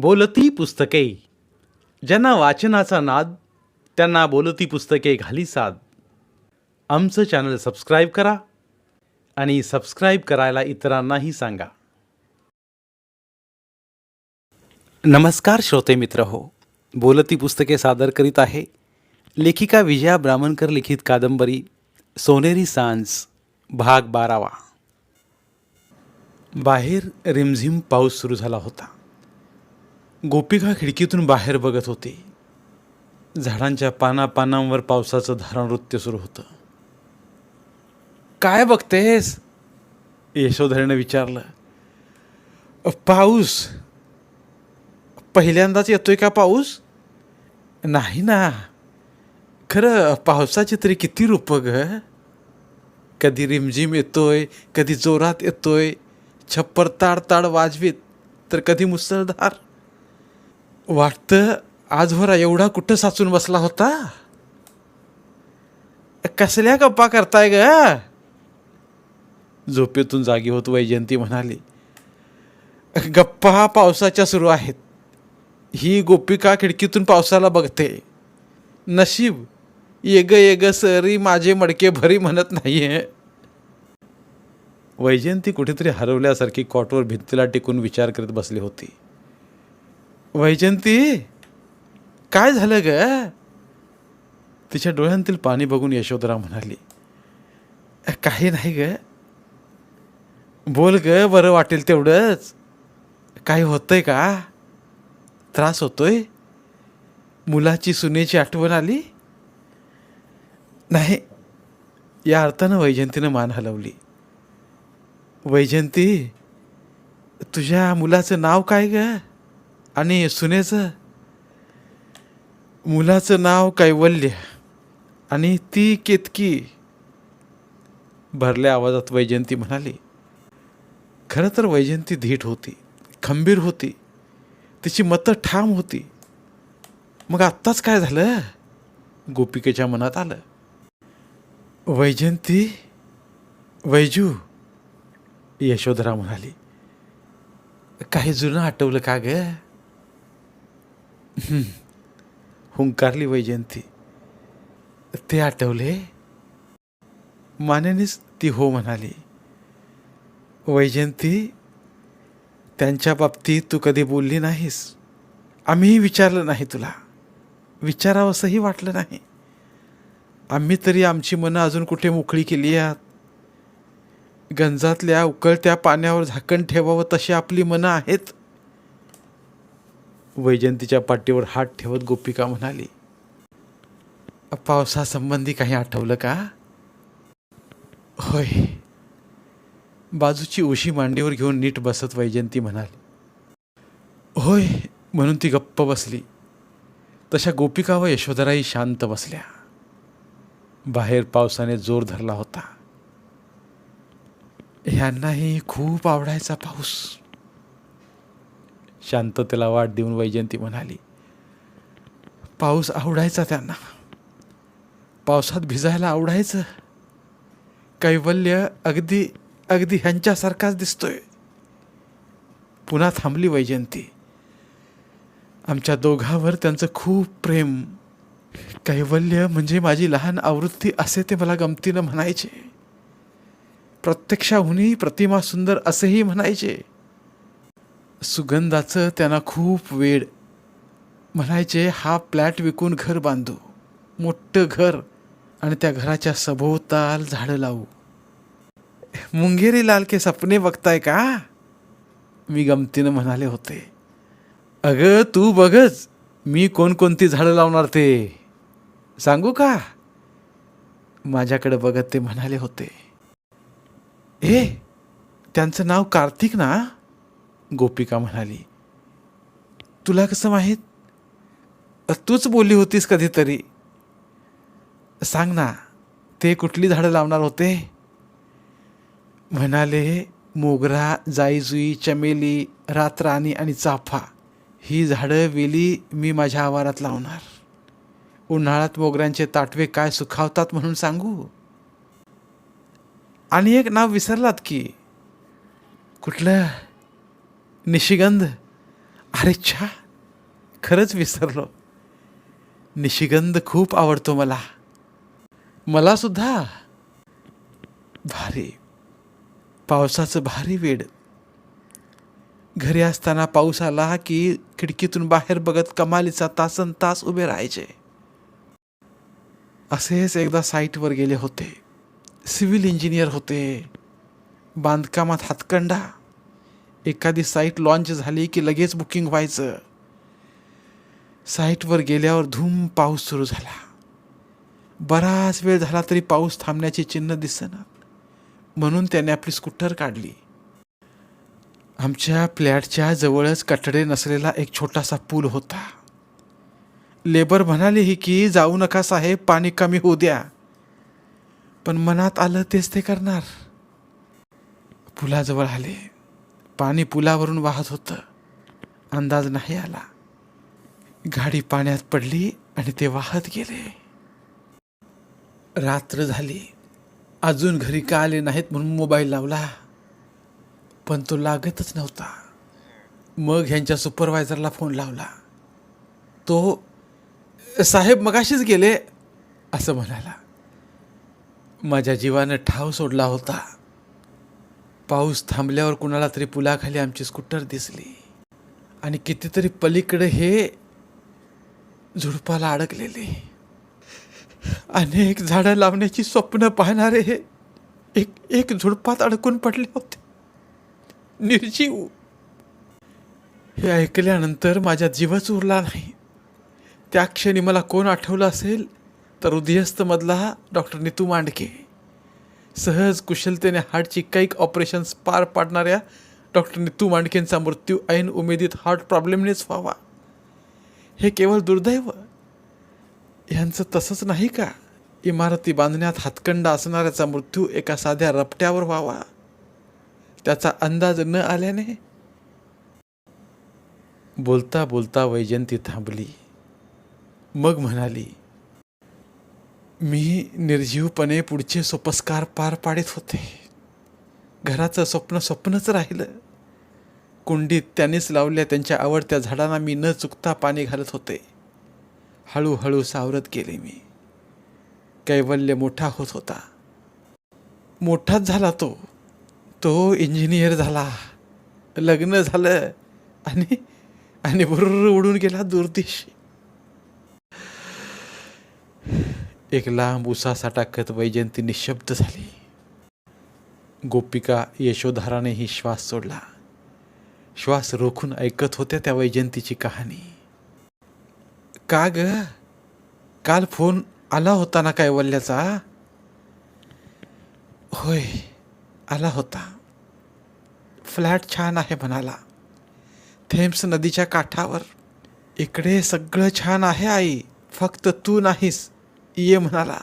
बोलती पुस्तके. ज्यांना वाचनाचा नाद त्यांना बोलती पुस्तके घाली साद. आमचं चॅनल सबस्क्राईब करा आणि सबस्क्राईब करायला इतरांनाही सांगा. नमस्कार श्रोते मित्र हो. बोलती पुस्तके सादर करीत आहे लेखिका विजया ब्राह्मणकर लिखित कादंबरी सोनेरी सांज भाग बारावा. बाहेर रिमझिम पाऊस सुरू झाला होता. गोपिका खिडकीतून बाहेर बघत होती. झाडांच्या पानापानांवर पावसाचं धारणनृत्य सुरू होतं. काय बघतेस? यशोधरेनं विचारलं. पाऊस. पहिल्यांदाच येतोय का पाऊस? नाही ना. खरं पावसाची तरी किती रूपं ग. कधी रिमझिम येतोय कधी जोरात येतोय छप्पर ताड ताड वाजवीत तर कधी मुसळधार. वाटतं आजभरा एवढा कुठं साचून बसला होता? कसल्या गप्पा करताय ग? झोपेतून जागी होत वैजयंती म्हणाली गप्पा पावसाच्या सुरू आहेत. ही गोपिका खिडकीतून पावसाला बघते. नशीब येग येग सरी माझे मडके भरी म्हणत नाहीये. वैजयंती कुठेतरी हरवल्यासारखी कॉटवर भिंतीला टिकून विचार करत बसली होती. वैजयंती काय झालं ग? तिच्या डोळ्यांतील पाणी बघून यशोधरा म्हणाली काही नाही ग. बोल ग बरं वाटेल तेवढंच. काही होतंय का? त्रास होतोय? मुलाची सुनेची आठवण आली? नाही. या अर्थानं वैजयंतीनं मान हलवली. वैजयंती तुझ्या मुलाचं नाव काय ग? आणि सुनेचं मुलाचं नाव कैवल्य. आणि ती केतकी भरल्या आवाजात वैजयंती म्हणाली खरं तर वैजयंती धीट होती खंबीर होती तिची मतं ठाम होती. मग आत्ताच काय झालं? गोपिकेच्या मनात आलं. वैजयंती वैजू यशोधरा म्हणाली काही जुनं आठवलं का गं? हुंकारली वैजयंती ते आठवले? मानेनेच ती हो म्हणाली. वैजयंती त्यांच्या बाबतीत तू कधी बोलली नाहीस. आम्हीही विचारलं नाही तुला. विचारावंसंही वाटलं नाही. आम्ही तरी आमची मनं अजून कुठे मोकळी केली आहात? गंजातल्या उकळत्या पाण्यावर झाकण ठेवावं तशी आपली मनं आहेत? वैजयंतीच्या पाठीवर हात ठेवत गोपिका म्हणाली पावसासंबंधी काही आठवलं का? होय. बाजूची उशी मांडीवर घेऊन नीट बसत वैजयंती म्हणाली होय म्हणून ती गप्प बसली. तशा गोपिका व यशोधराही शांत बसल्या. बाहेर पावसाने जोर धरला होता. ह्यांनाही खूप आवडायचा पाऊस. शांततेला वाट देऊन वैजयंती म्हणाली पाऊस आवडायचा त्यांना. पावसात भिजायला आवडायचं. कैवल्य अगदी अगदी ह्यांच्यासारखाच दिसतोय. पुन्हा थांबली वैजयंती. आमच्या दोघांवर त्यांचं खूप प्रेम. कैवल्य म्हणजे माझी लहान आवृत्ती असे ते मला गमतीनं म्हणायचे. प्रत्यक्षाहूनही प्रतिमा सुंदर असेही म्हणायचे. सुगंधाचं त्यांना खूप वेळ म्हणायचे हा फ्लॅट विकून घर बांधू. मोठं घर आणि त्या घराच्या सभोवताल झाडं लावू. मुंगेरी लाल के सपने बघताय का? मी गमतीनं म्हणाले होते. अगं तू बघच मी कोणकोणती झाडं लावणार ते. सांगू का? माझ्याकडे बघत ते म्हणाले होते. ए त्यांचं नाव कार्तिक ना? गोपिका म्हणाली तुला कसं माहीत? तूच बोलली होतीस कधीतरी. सांग ना ते कुठली झाडं लावणार होते? म्हणाले मोगरा जाईजुई चमेली रातराणी आणि चाफा ही झाडं वेली मी माझ्या आवारात लावणार. उन्हाळ्यात मोगऱ्यांचे ताटवे काय सुखावतात म्हणून सांगू? आणि एक नाव विसरलात की. कुठलं? निशिगंध. अरे छा खरंच विसरलो. निशिगंध खूप आवडतो मला. मला सुद्धा. भारी. पावसाचं भारी वेड. घरी असताना पाऊस आला की खिडकीतून बाहेर बघत कमालीचा तासन तास उभे राहायचे. असेच एकदा साईटवर गेले होते. सिव्हिल इंजिनियर होते. बांधकामात हातकंडा एखादी साईट लॉन्च झाली की लगेच बुकिंग व्हायचं. साईटवर गेल्यावर धूम पाऊस सुरू झाला. बराच वेळ झाला तरी पाऊस थांबण्याची चिन्ह दिसेना. म्हणून त्याने आपली स्कूटर काढली. आमच्या फ्लॅटच्या जवळच कठडे नसलेला एक छोटासा पूल होता. लेबर म्हणाले की जाऊ नका साहेब पाणी कमी होऊ द्या. पण मनात आलं तेच ते करणार. पुलाजवळ आले. पाणी पुलावरून वाहत होतं. अंदाज नाही आला. गाडी पाण्यात पडली आणि ते वाहत गेले. रात्र झाली. अजून घरी का आले नाहीत म्हणून मोबाईल लावला. पण तो लागतच नव्हता. मग ह्यांच्या सुपरवायझरला फोन लावला. तो साहेब मगाशीच गेले असं म्हणाला. माझ्या जीवानं ठाव सोडला होता. पाऊस थांबल्यावर कुणाला तरी पुलाखाली आमची स्कूटर दिसली. आणि कितीतरी पलीकडे हे झुडपाला अडकलेले. अनेक झाडं लावण्याची स्वप्न पाहणारे हे एक एक झुडपात अडकून पडले होते. निर्जीव. हे ऐकल्यानंतर माझ्या जीवच उरला नाही. त्या क्षणी मला कोण आठवलं असेल तर हृदयस्थमधला डॉक्टर नितू मांडके. सहज कुशलतेने हार्टची कैक ऑपरेशन्स पार पाडणाऱ्या डॉक्टर नितू मांडकेंचा मृत्यू ऐन उमेदीत हार्ट प्रॉब्लेमनेच व्हावा. हे केवळ दुर्दैव. यांचं तसंच नाही का? इमारती बांधण्यात हातकंडा असणाऱ्याचा मृत्यू एका साध्या रपट्यावर व्हावा. त्याचा अंदाज न आल्याने बोलता बोलता वैजंती थांबली. मग म्हणाली मी निर्जीवपणे पुढचे सोपस्कार पार पाडित होते. घराचं स्वप्न स्वप्नच राहिलं. कुंडीत त्यांनीच लावल्या त्यांच्या आवडत्या झाडांना मी न चुकता पाणी घालत होते. हळूहळू सावरत गेले मी. कैवल्य मोठा होत होता. मोठाच झाला तो. तो इंजिनियर झाला. लग्न झालं. आणि आणि बरोबर उडून गेला दुर्दिशी. एक लांब उसासा टाकत वैजयंती निशब्द झाली. गोपिका यशोधरानेही श्वास सोडला. श्वास रोखून ऐकत होत्या त्या वैजयंतीची कहाणी. का ग? काल फोन आला होता ना काय वल्ल्याचा? होय आला होता. फ्लॅट छान आहे म्हणाला. थेम्स नदीच्या काठावर. इकडे सगळं छान आहे आई फक्त तू नाहीस. ये म्हणाला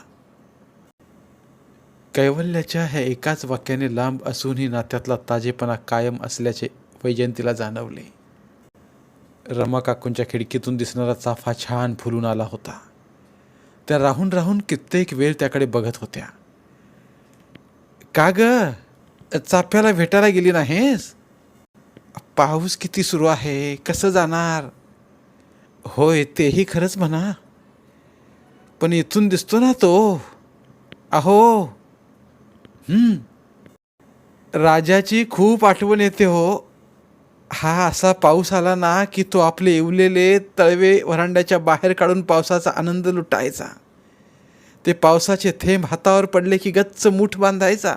कैवल्याच्या ह्या एकाच वाक्याने लांब असूनही नात्यातला ताजेपणा कायम असल्याचे वैजयंतीला जाणवले. रमाकाकूंच्या खिडकीतून दिसणारा चाफा छान फुलून आला होता. त्या राहून राहून कित्येक वेळ त्याकडे बघत होत्या. का ग? चाफ्याला भेटायला गेली नाहीस? पाऊस किती सुरू आहे? कसं जाणार? होय तेही खरंच म्हणा. पण इथून दिसतो ना तो. अहो. हम्म. राजाची खूप आठवण येते हो. हा असा पाऊस आला ना की तो आपले येवलेले तळवे वरांड्याच्या बाहेर काढून पावसाचा आनंद लुटायचा. ते पावसाचे थेंब हातावर पडले की गच्च मूठ बांधायचा.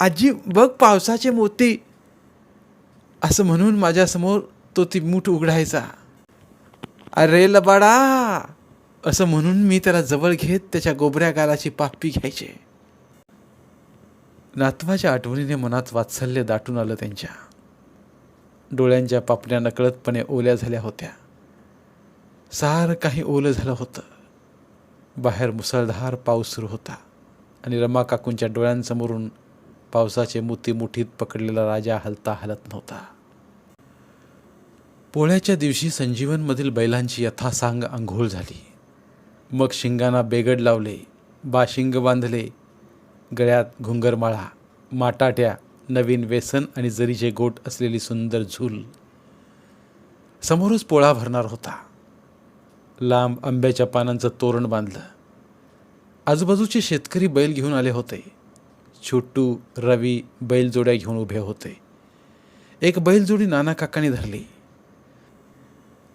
आजी बघ पावसाचे मोती. असं म्हणून माझ्यासमोर तो ती मूठ उघडायचा. अरे लबाडा! असं म्हणून मी त्याला जवळ घेत त्याच्या गोबऱ्या गालाची पापी घ्यायचे. नातवाच्या आठवणीने मनात वात्सल्य दाटून आलं त्यांच्या. डोळ्यांच्या पापण्या नकळतपणे ओल्या झाल्या होत्या. सारं काही ओलं झालं होतं. बाहेर मुसळधार पाऊस सुरू होता आणि रमा काकूंच्या डोळ्यांसमोरून पावसाचे मोती मुठीत पकडलेला राजा हलता हलत नव्हता. पोळ्याच्या दिवशी संजीवनमधील बैलांची यथासांग आंघोळ झाली. मग शिंगांना बेगड लावले बाशिंग बांधले गळ्यात घुंगरमाळा माटाट्या नवीन व्यसन आणि जरीचे गोट असलेली सुंदर झूल. समोरच पोळा भरणार होता. लांब आंब्याच्या पानांचं तोरण बांधलं. आजूबाजूचे शेतकरी बैल घेऊन आले होते. छोटू रवी बैलजोड्या घेऊन उभे होते. एक बैलजोडी नाना काकांनी धरली.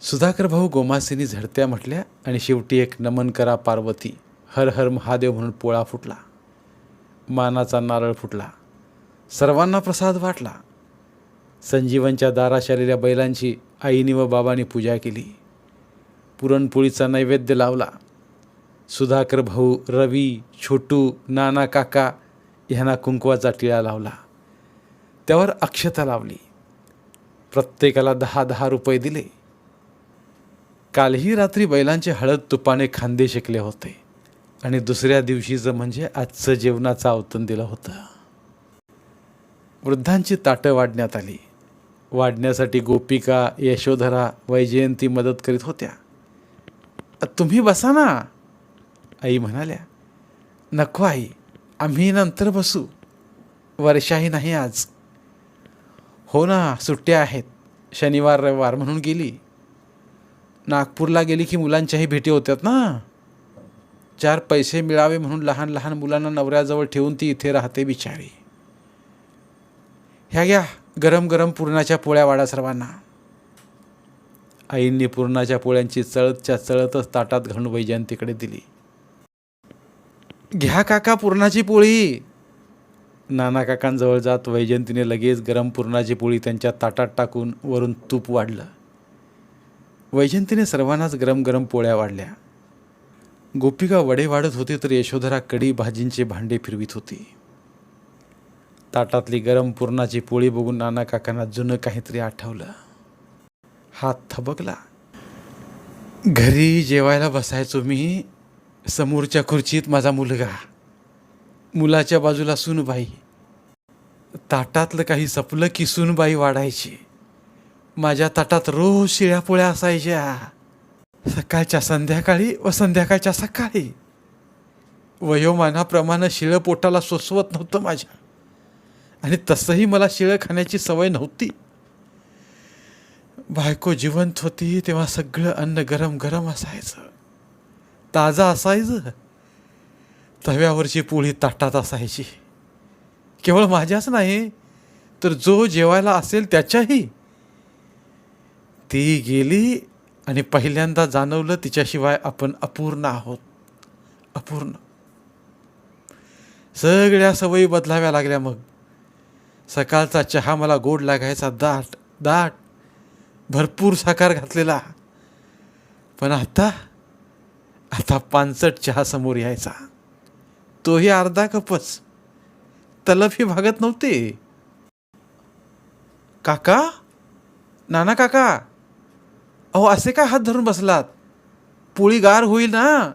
सुधाकर भाऊ गोमासेनी झडत्या म्हटल्या आणि शेवटी एक नमन करा पार्वती. हर हर महादेव म्हणून पोळा फुटला. मानाचा नारळ फुटला. सर्वांना प्रसाद वाटला. संजीवनच्या दाराशी आलेल्या बैलांची आईनी व बाबांनी पूजा केली. पुरणपोळीचा नैवेद्य लावला. सुधाकर भाऊ रवी छोटू नाना काका ह्यांना कुंकवाचा टिळा लावला. त्यावर अक्षता लावली. प्रत्येकाला दहा दहा रुपये दिले. कालही रात्री बैलांचे हळद तुपाने खांदे शेकले होते. आणि दुसऱ्या दिवशीचं म्हणजे आजचं जेवणाचं आवतन दिलं होतं. वृद्धांची ताटं वाढण्यात आली. वाढण्यासाठी गोपिका यशोधरा वैजयंती मदत करीत होत्या. तुम्ही बसा ना आई म्हणाल्या. नको आई आम्ही नंतर बसू. वर्षाही नाही आज. हो ना सुट्ट्या आहेत. शनिवार रविवार म्हणून गेली. नागपूरला गेली की मुलांच्याही भेटी होत्यात ना? चार पैसे मिळावे म्हणून लहान लहान मुलांना नवऱ्याजवळ ठेवून ती इथे राहते बिचारी. ह्या घ्या गरम गरम पुरणाच्या पोळ्या वाडा सर्वांना. आईंनी पुरणाच्या पोळ्यांची चळतच्या चळतच ताटात घालून वैजयंतीकडे दिली. घ्या काका पुरणाची पोळी. नाना काकांजवळ जात वैजयंतीने लगेच गरम पुरणाची पोळी त्यांच्या ताटात टाकून वरून तूप वाढलं. वैजयंतीने सर्वांनाच गरम गरम पोळ्या वाढल्या. गोपिका वडे वाढत होती तर यशोधरा कडी भाजींचे भांडे फिरवीत होती. ताटातली गरम पुरणाची पोळी बघून नाना काकांना जुनं काहीतरी आठवलं. हात थबकला. घरी जेवायला बसायचो मी. समोरच्या खुर्चीत माझा मुलगा. मुलाच्या बाजूला सूनबाई. ताटातलं काही सपलं की सूनबाई वाढायची. माझ्या ताटात रोज शिळ्या पोळ्या असायच्या. सकाळच्या संध्याकाळी व संध्याकाळच्या सकाळी. वयोमानाप्रमाणे शिळं पोटाला सोसवत नव्हतं माझ्या. आणि तसंही मला शिळं खाण्याची सवय नव्हती. बायको जिवंत होती तेव्हा सगळं अन्न गरम गरम असायचं. ताजं असायचं. तव्यावरची पोळी ताटात असायची. केवळ माझ्याच नाही तर जो जेवायला असेल त्याच्याही. ती गेली आणि पहिल्यांदा जाणवलं तिच्याशिवाय आपण अपूर्ण आहोत. अपूर्ण. सगळ्या सवयी बदलाव्या लागल्या मग. सकाळचा चहा मला गोड लागायचा दाट दाट. भरपूर साकार घातलेला. पण आता आता पानसट चहा समोर यायचा. तोही अर्धा कपच. तलफी भागत नव्हते. काका? नाना काका? अहो असे काय हात धरून बसलात? पोळी गार होईल ना?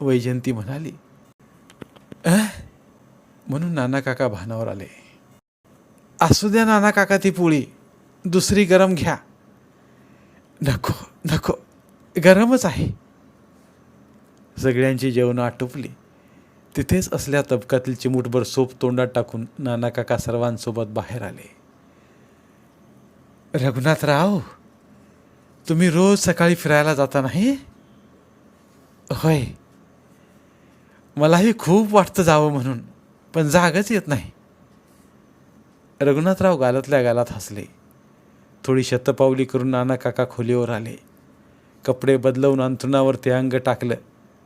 वैजयंती म्हणाली म्हणून नाना काका भानावर आले. असू द्या नाना काका ती पोळी दुसरी गरम घ्या. नको नको गरमच आहे. सगळ्यांची जेवणं आटोपली. तिथेच असल्या तबकातील चिमूटभर सोप तोंडात टाकून नाना काका सर्वांसोबत बाहेर आले. रघुनाथराव तुम्ही रोज सकाळी फिरायला जाता नाही होय. मलाही खूप वाटतं जावं म्हणून पण जागच येत नाही. रघुनाथराव गालातल्या गालात हसले. थोडी शतपावली करून नाना काका खोलीवर आले. कपडे बदलवून अंथरुणावर ते अंग टाकलं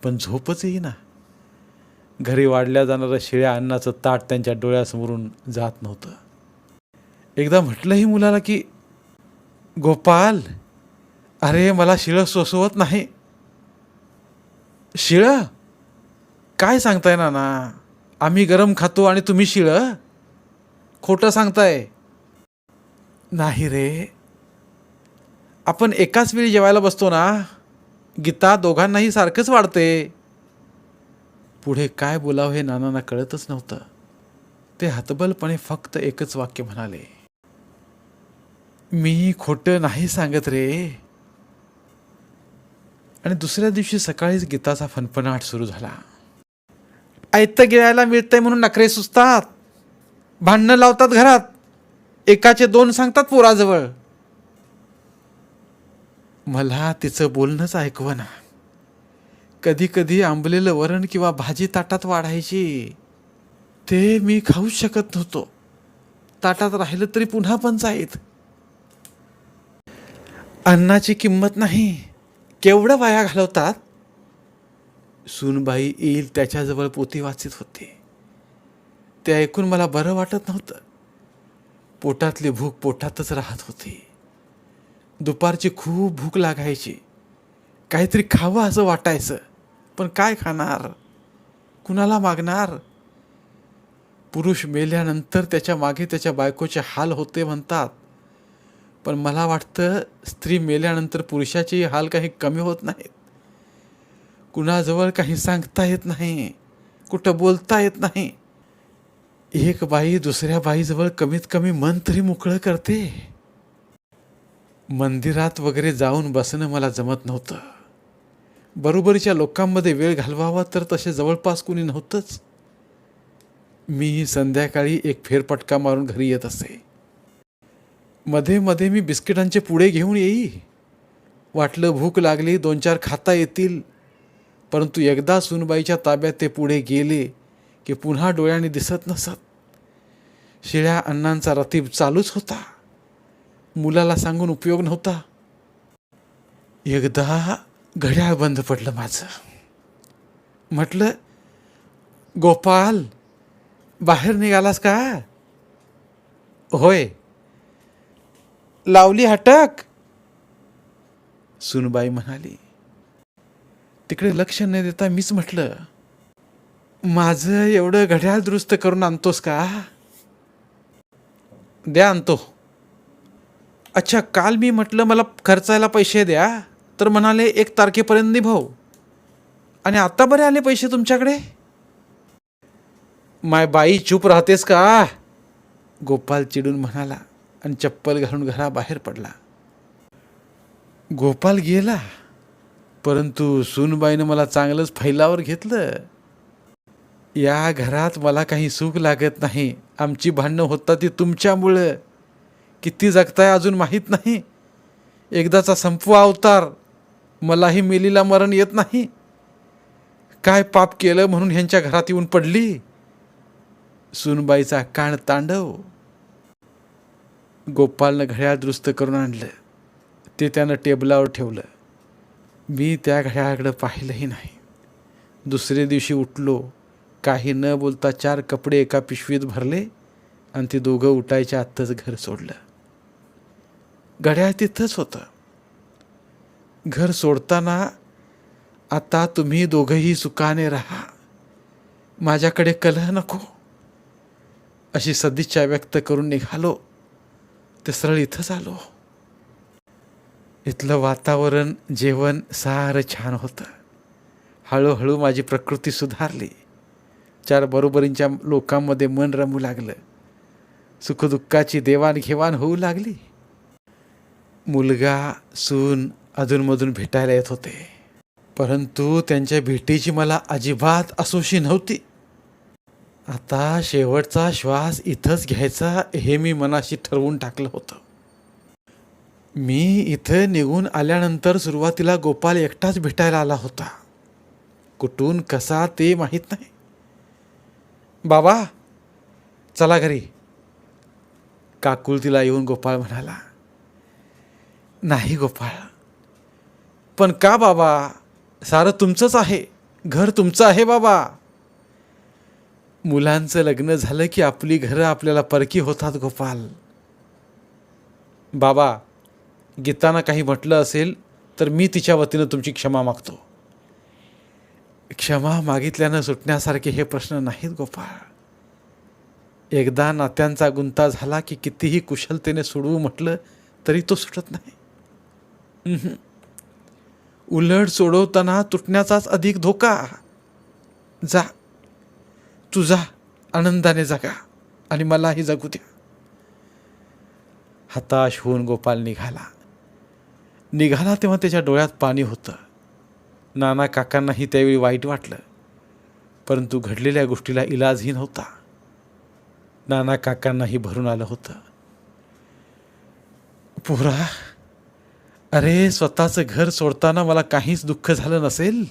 पण झोपच येईना. घरी वाढल्या जाणारं शिळ्या अन्नाचं ताट त्यांच्या डोळ्यासमोरून जात नव्हतं. एकदा म्हटलंही मुलाला की गोपाल अरे मला शिळं सोसवत नाही. शिळं? काय सांगताय नाना? आम्ही गरम खातो आणि तुम्ही शिळं? खोटं सांगताय. नाही रे. आपण एकाच वेळी जेवायला बसतो ना? गीता दोघांनाही सारखंच वाढते. पुढे काय बोलावं हे नानांना कळतच नव्हतं. ते हतबलपणे फक्त एकच वाक्य म्हणाले. मी खोटं नाही सांगत रे. आणि दुसऱ्या दिवशी सकाळीच गीताचा फणफणाट सुरू झाला. ऐतं गिळायला मिळतंय म्हणून नखरे सुचतात भांडणं लावतात घरात. एकाचे दोन सांगतात पोराजवळ. मला तिचं बोलणंच ऐकवना. कधी कधी आंबलेलं वरण किंवा भाजी ताटात वाढायची. ते मी खाऊच शकत नव्हतो. ताटात राहिलं तरी पुन्हा पंचायत अन्नाची किंमत नाही. केवढं वाया घालवतात? सूनबाई येईल त्याच्याजवळ पोती वाचत होते. ते ऐकून मला बरं वाटत नव्हतं. पोटातली भूक पोटातच राहत होती. दुपारची खूप भूक लागायची. काहीतरी खावं असं वाटायचं. पण काय खाणार? कुणाला मागणार? पुरुष मेल्यानंतर त्याच्यामागे त्याच्या बायकोचे हाल होते म्हणतात. पण मला वाटतं स्त्री मेल्यानंतर पुरुषाचे हाल काही कमी होत नाहीत. कुणाजवळ काही सांगता येत नाही. कुठं बोलता येत नाही. एक बाई दुसऱ्या बाईजवळ कमीत कमी मन तरी मोकळं करते. मंदिरात वगैरे जाऊन बसणं मला जमत नव्हतं. बरोबरीच्या लोकांमध्ये वेळ घालवावा तर तसे जवळपास कुणी नव्हतंच. मी संध्याकाळी एक फेरपटका मारून घरी येत असे. मध्ये मध्ये मी बिस्किटांचे पुढे घेऊन येई. वाटलं भूक लागली दोन चार खाता येतील. परंतु एकदा सुनबाईच्या ताब्यात ते पुढे गेले की पुन्हा डोळ्याने दिसत नसत. शिळ्या अण्णांचा रतीब चालूच होता. मुलाला सांगून उपयोग नव्हता. एकदा घड्याळ बंद पडलं माझं. म्हटलं गोपाल बाहेर निघालास का? होय. लावली हटक. सुनबाई म्हणाली तिकडे लक्ष न देता मीच म्हटलं माझं एवढं घड्याळ दुरुस्त करून आणतोस का? द्या आणतो. अच्छा काल मी म्हटलं मला खर्चायला पैसे द्या तर म्हणाले एक तारखेपर्यंत निभाऊ आणि आता बरे आले पैसे तुमच्याकडे? माय बाई चूप राहतेस का? गोपाल चिडून म्हणाला आणि चप्पल घालून घराबाहेर पडला. गोपाल गेला परंतु सूनबाईनं मला चांगलंच फैलावर घेतलं. या घरात मला काही सुख लागत नाही. आमची भांडणं होतात ती तुमच्यामुळं. किती जगताय अजून माहीत नाही. एकदाचा संपवा अवतार. मलाही मेलीला मरण येत नाही. काय पाप केलं म्हणून ह्यांच्या घरात येऊन पडली? सुनबाईचा कान तांडव. गोपालनं घड्याळ दुरुस्त करून आणलं. ते त्यानं टेबलावर ठेवलं. मी त्या घड्याळाकडं पाहिलंही नाही. दुसरे दिवशी उठलो. काही न बोलता चार कपडे एका पिशवीत भरले आणि ते दोघं उठायच्या आत्ताच घर सोडलं. घड्याळ तिथंच होतं. घर सोडताना आता तुम्ही दोघंही सुखाने राहा. माझ्याकडे कलह नको. अशी सदिच्छा व्यक्त करून निघालो. ते सरळ इथंच आलो इथलं वातावरण जेवण सारं छान होतं. हळूहळू माझी प्रकृती सुधारली. चार बरोबरींच्या लोकांमध्ये मन रमू लागलं. सुखदुःखाची देवाणघेवाण होऊ लागली. मुलगा सून अधूनमधून भेटायला येत होते. परंतु त्यांच्या भेटीची मला अजिबात असोशी नव्हती. आता शेवटचा श्वास इथंच घ्यायचा हे मी मनाशी ठरवून टाकलं होतं. मी इथं निघून आल्यानंतर सुरुवातीला गोपाल एकटाच भेटायला आला होता. कुठून कसा ते माहीत नाही. बाबा चला घरी. काकुलतीला येऊन गोपाळ म्हणाला नाही गोपाळ पण का बाबा? सारं तुमचंच आहे. घर तुमचं आहे बाबा. मुलांचं लग्न झालं की आपली घरं आपल्याला परकी होतात गोपाल. बाबा गीताना काही म्हटलं असेल तर मी तिच्या वतीनं तुमची क्षमा मागतो. क्षमा मागितल्यानं सुटण्यासारखे हे प्रश्न नाहीत गोपाळ. एकदा नात्यांचा गुंता झाला की कितीही कुशलतेने सोडवू म्हटलं तरी तो सुटत नाही. उलट सोडवताना तुटण्याचाच अधिक धोका. जा. तुझा आनंदाने जगा आणि मलाही जगू द्या हताश होऊन गोपाल निघाला. निघाला तेव्हा त्याच्या डोळ्यात पाणी होतं. नाना काकांनाही त्यावेळी वाईट वाटलं परंतु घडलेल्या गोष्टीला इलाजही नव्हता. नाना काकांनाही भरून आलं होतं. पोरा अरे स्वतःचं घर सोडताना मला काहीच दुःख झालं नसेल?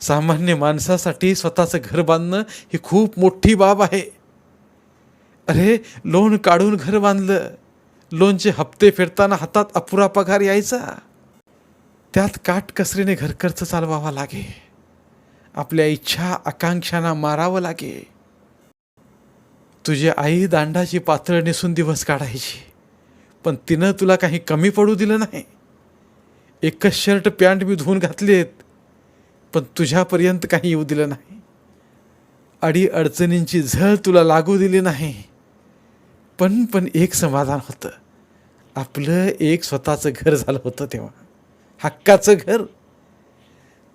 सामान्य माणसासाठी स्वतःचं घर बांधणं ही खूप मोठी बाब आहे. अरे लोन काढून घर बांधलं. लोनचे हप्ते फेडताना हातात अपुरा पगार यायचा. त्यात काटकसरीने घरखर्च चालवावा लागे. आपल्या इच्छा आकांक्षांना मारावं लागे. तुझी आई दांडाची पातळ नेसून दिवस काढायची. पण तिनं तुला काही कमी पडू दिलं नाही. एकच शर्ट पॅन्ट मी धुवून घातलेत. पण तुझ्यापर्यंत काही येऊ दिलं नाही. अडी अडचणींची झळ तुला लागू दिली नाही. पण पण एक समाधान होतं. आपलं एक स्वतःचं घर झालं होतं तेव्हा. हक्काचं घर.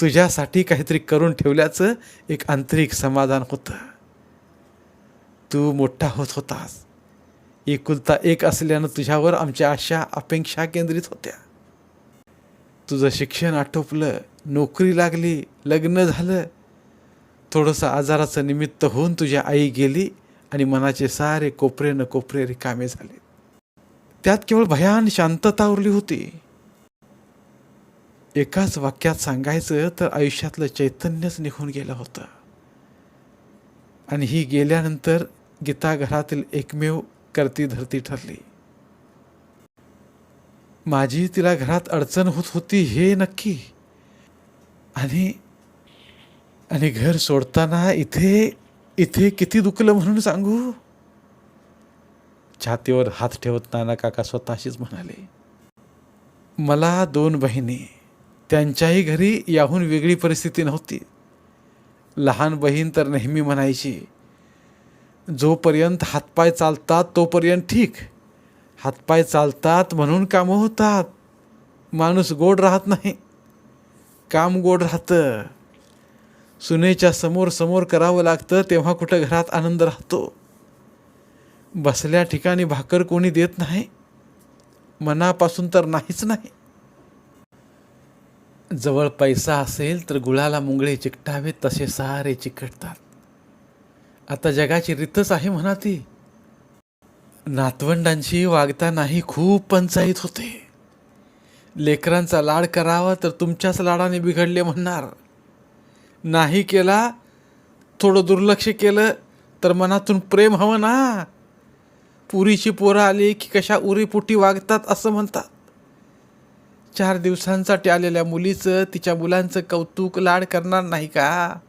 तुझ्यासाठी काहीतरी करून ठेवल्याचं एक आंतरिक समाधान होतं. तू मोठा होत होतास. एकुलता एक असल्यानं तुझ्यावर आमच्या आशा अपेक्षा केंद्रित होत्या. तुझं शिक्षण आटोपलं नोकरी लागली लग्न झालं. थोडंसं आजाराचं निमित्त होऊन तुझी आई गेली आणि मनाचे सारे कोपरे न कोपरे रिकामे झाले. त्यात केवळ भयान शांतता उरली होती. एकाच वाक्यात सांगायचं तर आयुष्यातलं चैतन्यच निघून गेलं होतं. आणि ही गेल्यानंतर गीता घरातील एकमेव करती धरती ठरली. माझी तिला घरात अडचण होत होती हे नक्की. आणि आणि घर सोडताना इथे इथे किती दुखलं म्हणून सांगू? छातीवर हात ठेवत नाना काका स्वतःशीच म्हणाले मला दोन बहिणी त्यांच्याही घरी याहून वेगळी परिस्थिती नव्हती. लहान बहीण तर नेहमी म्हणायची जोपर्यंत हातपाय चालतात तोपर्यंत ठीक. हातपाय चालतात म्हणून कामं होतात. माणूस गोड राहत नाही. काम गोड राहतं. सुनेच्या समोर समोर करावं लागतं तेव्हा कुठं घरात आनंद राहतो. बसल्या ठिकाणी भाकर कोणी देत नाही. मनापासून तर नाहीच नाही. जवळ पैसा असेल तर गुळाला मुंगळे चिकटावेत तसे सारे चिकटतात. आता जगाची रीतच आहे म्हणा ती. नातवंडांशी वागतानाही खूप पंचायत होते. लेकरांचा लाड करावा तर तुमच्याच लाडाने बिघडले म्हणणार. नाही केला थोडं दुर्लक्ष केलं तर मनातून प्रेम हवं ना. पुरीची पोरं आली की कशा उरीपुटी वागतात असं म्हणतात. चार दिवसांसाठी आलेल्या मुलीचं तिच्या मुलांचं कौतुक लाड करणार नाही का?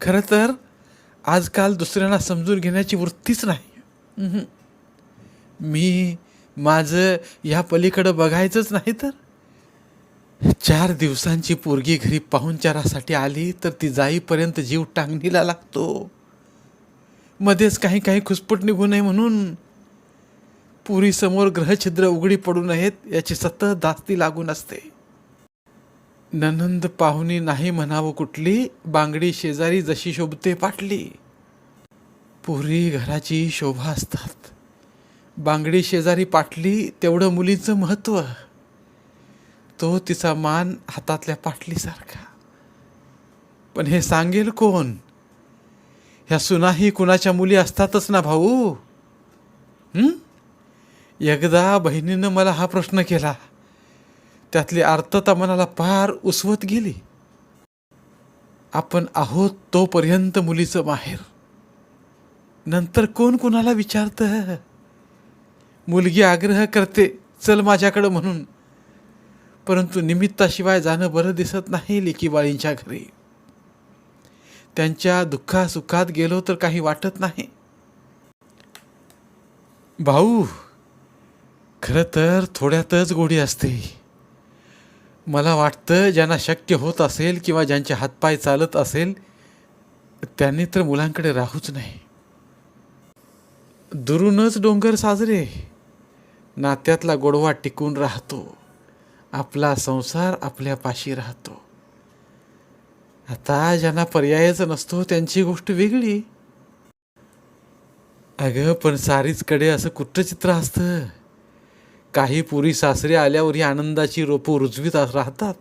खरं तर आजकाल दुसऱ्यांना समजून घेण्याची वृत्तीच नाही. मी माझं ह्या पलीकडं बघायचंच नाही तर? चार दिवसांची पोरगी घरी पाहुणचारासाठी आली तर ती जाईपर्यंत जीव टांगणीला लागतो. मध्येच काही काही खुसपट निघू नये म्हणून. पुरीसमोर ग्रहछिद्र उघडी पडू नयेत याची सतत दास्ती लागून असते. ननंद पाहुणी नाही म्हणावं कुठली बांगडी शेजारी जशी शोभते पाटली. पुरी घराची शोभा असतात. बांगडी शेजारी पाटली तेवढं मुलीचं महत्त्व तो तिचा मान हातातल्या पाटलीसारखा. पण हे सांगेल कोण? ह्या सुनाही कुणाच्या मुली असतातच ना भाऊ? एकदा बहिणीनं मला हा प्रश्न केला. त्यातली अर्थता मनाला फार उसवत गेली. आपण आहोत तोपर्यंत मुलीचं माहेर. नंतर कोण कोणाला विचारतं? मुलगी आग्रह करते चल माझ्याकडं म्हणून. परंतु निमित्ताशिवाय जाणं बरं दिसत नाही लेकीबाळींच्या घरी. त्यांच्या दुःखासुखात गेलो तर काही वाटत नाही. भाऊ खरं तर थोड्यातच गोडी असते. मला वाटतं ज्यांना शक्य होत असेल किंवा ज्यांचे हातपाय चालत असेल त्यांनी तर मुलांकडे राहूच नाही. दुरूनच डोंगर साजरे. नात्यातला गोडवा टिकून राहतो. आपला संसार आपल्या पाशी राहतो. आता ज्यांना पर्यायच नसतो त्यांची गोष्ट वेगळी. अगं पण सारीचकडे असं कुठं चित्र असतं. काही पुरी सासरे आल्यावर ही आनंदाची रोपं रुजवीत राहतात.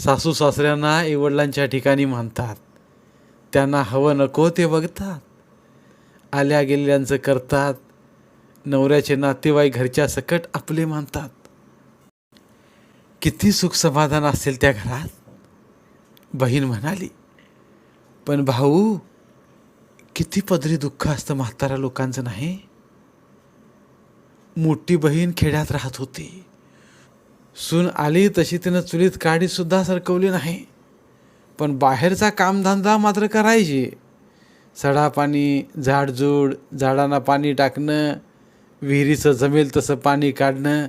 सासू सासऱ्यांना आईवडिलांच्या ठिकाणी मानतात. त्यांना हवं नको ते बघतात. आल्या गेलेल्यांचं करतात. नवऱ्याचे नातेवाईक घरच्या सकट आपले मानतात. किती सुख समाधान असेल त्या घरात? बहीण म्हणाली पण भाऊ किती पदरी दुःख असतं म्हातारा लोकांचं नाही? मोठी बहीण खेड्यात राहत होती. सून आली तशी तिनं चुलीत काडीसुद्धा सरकवली नाही. पण बाहेरचा कामधंदा मात्र करायची. सडा पाणी झाडझूड झाडांना पाणी टाकणं विहिरीचं जमेल तसं पाणी काढणं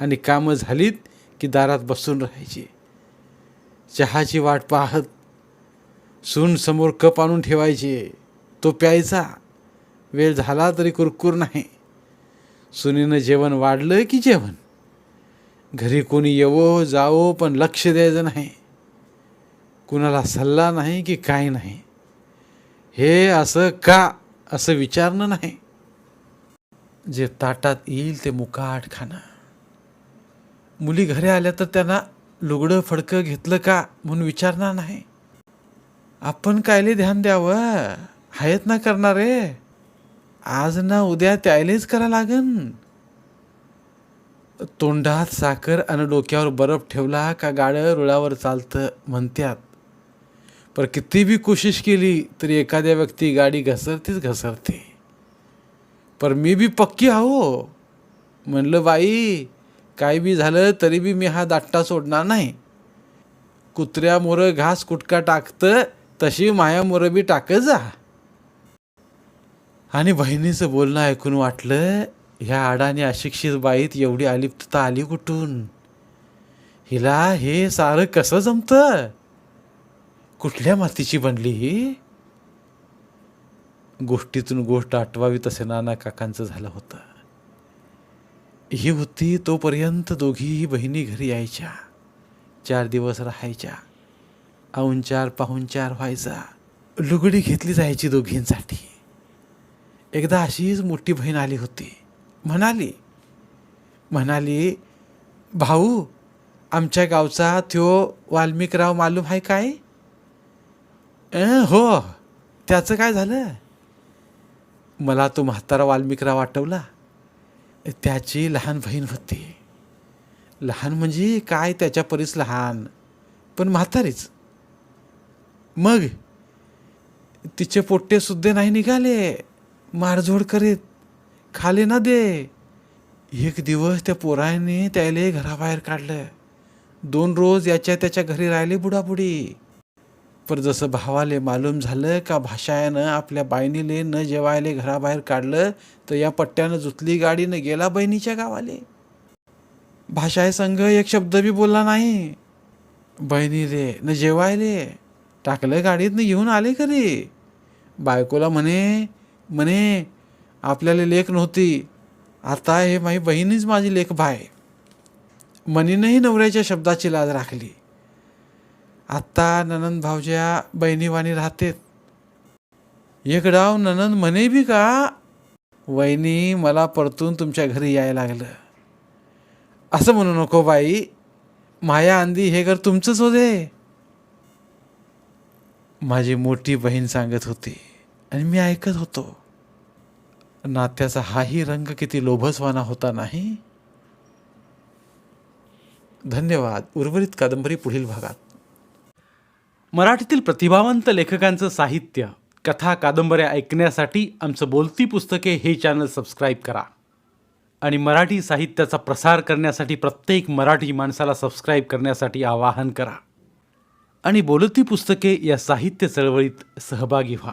आणि कामं झालीत की दारात बसून राहायची. चहाची वाट पाहत सून समोर कप आणून ठेवायचे. तो प्यायचा. वेळ झाला तरी कुरकुर नाही. सुनीनं जेवण वाढलं की जेवण? घरी कोणी येवो जावो पण लक्ष द्यायचं नाही. कुणाला सल्ला नाही की काय नाही. हे असं का असं विचारणं नाही. जे ताटात येईल ते मुकाट खाणं. मुली घरी आल्या तर त्यांना लुगडं फडकं घेतलं का म्हणून विचारणार नाही. आपण कायले ध्यान द्यावं? आहेत ना करणारे. आज ना उद्या त्यायलेच करा लागन. तोंडात साखर आणि डोक्यावर बर्फ ठेवला का गाडं रुळावर चालतं म्हणत्यात. पर किती बी कोशिश केली तरी एखाद्या व्यक्ती गाडी घसरतेच घसरते. पर मी बी पक्की आहो. म्हणलं बाई काय बी झालं तरी बी मी हा दाट्टा सोडणार नाही. कुत्र्यामोरं घास कुटका टाकतं तशी मायामोरं बी टाकत जा. आणि बहिणीचं बोलणं ऐकून वाटलं ह्या अडाने अशिक्षित बाईत एवढी अलिप्तता आली कुठून? हिला हे सारं कसं जमतं? कुठल्या मातीची बनली ही? गोष्टीतून गोष्ट आठवावी तसे नाना काकांचं झालं होतं. ही होती तोपर्यंत दोघीही बहिणी घरी यायच्या. चार दिवस राहायच्या. औंचार पाहुणचार व्हायचा. लुगडी घेतली जायची दोघींसाठी. एकदा अशीच मोठी बहीण आली होती. म्हणाली म्हणाली भाऊ आमच्या गावचा त्यो वाल्मिकराव मालूम आहे काय? हो. त्याचं काय झालं? मला तो म्हातारा वाल्मिकराव आठवला. त्याची लहान बहीण होती. लहान म्हणजे काय त्याच्या परीस लहान पण म्हातारीच. मग तिचे पोट्टे सुद्धा नाही निघाले. मारझोड करीत खाली ना दे. एक दिवस त्या पोराने त्याले घराबाहेर काढलं. दोन रोज याच्या त्याच्या घरी राहिले बुडाबुडी. पर जसं भावाले मालूम झालं का भाषायानं आपल्या बायनीले न जेवायले घराबाहेर काढलं तर या पट्ट्यानं जुतली गाडीनं गेला बहिणीच्या गावाले. भाषाय संघ एक शब्द बी बोलला नाही. बहिणीले न जेवायले. टाकलं गाडीतनं घेऊन आले खरी बायकोला म्हणे म्हणे आपल्याला लेख नव्हती. आता हे माझी बहीणच माझी लेख भाय मनीनंही नवऱ्याच्या शब्दाची लाज राखली. आत्ता ननंद भावज्या बहिणीवाणी राहतेत. एक डाव ननंद म्हणे बी का वहिनी मला परतून तुमच्या घरी यायला लागलं. असं म्हणू नको बाई. माया अंदी हे घर तुमचंच होते. माझी मोठी बहीण सांगत होती. आणि मी ऐकत होतो. नात्याचा हाही रंग किती लोभसवाना होता नाही? धन्यवाद. उर्वरित कादंबरी पुढील भागात. मराठीतील प्रतिभावंत लेखकांचं साहित्य कथा कादंबऱ्या ऐकण्यासाठी आमचं बोलती पुस्तके हे चॅनल सबस्क्राईब करा. आणि मराठी साहित्याचा प्रसार करण्यासाठी प्रत्येक मराठी माणसाला सबस्क्राईब करण्यासाठी आवाहन करा. आणि बोलती पुस्तके या साहित्य चळवळीत सहभागी व्हा.